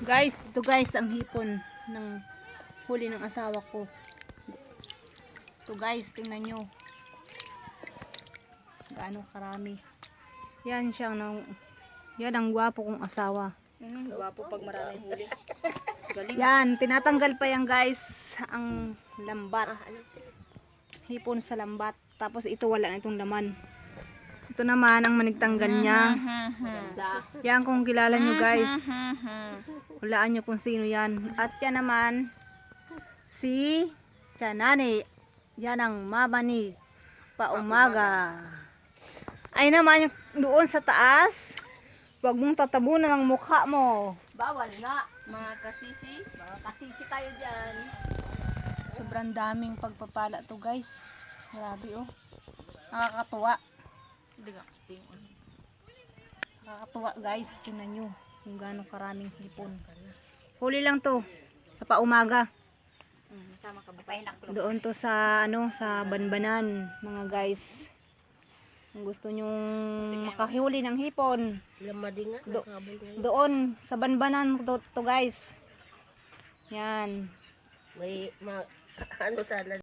Guys, ito guys ang hipon ng huli ng asawa ko. Ito guys, tingnan nyo. Gaano karami. Yan siyang nang yan ang gwapo kong asawa. Mm, gwapo pag maraming huli. Galing. Yan, tinatanggal pa yan guys ang lambat. Ah, Hipon sa lambat. Tapos ito wala na itong laman. Ito naman ang manigtanggal niya. Yan kung kilala nyo guys. Hulaan nyo kung sino yan. At yan naman, si Chanani. Yan ang mama ni Paumaga. Ay naman yung doon sa taas. Huwag mong tatabunan ang mukha mo. Bawal nga, mga kasisi. Mga kasisi tayo dyan. Sobrang daming pagpapala to guys. Grabe oh. Nakakatuwa. Nakakatuwa guys. Tingnan nyo kung gaano karaming hipon. Huli lang to. Sa paumaga. Doon to sa ano sa Banbanan mga guys. Kung gusto nyong makahuli ng hipon, Do- doon sa Banbanan to, to guys. Yan. May, ma, ano sana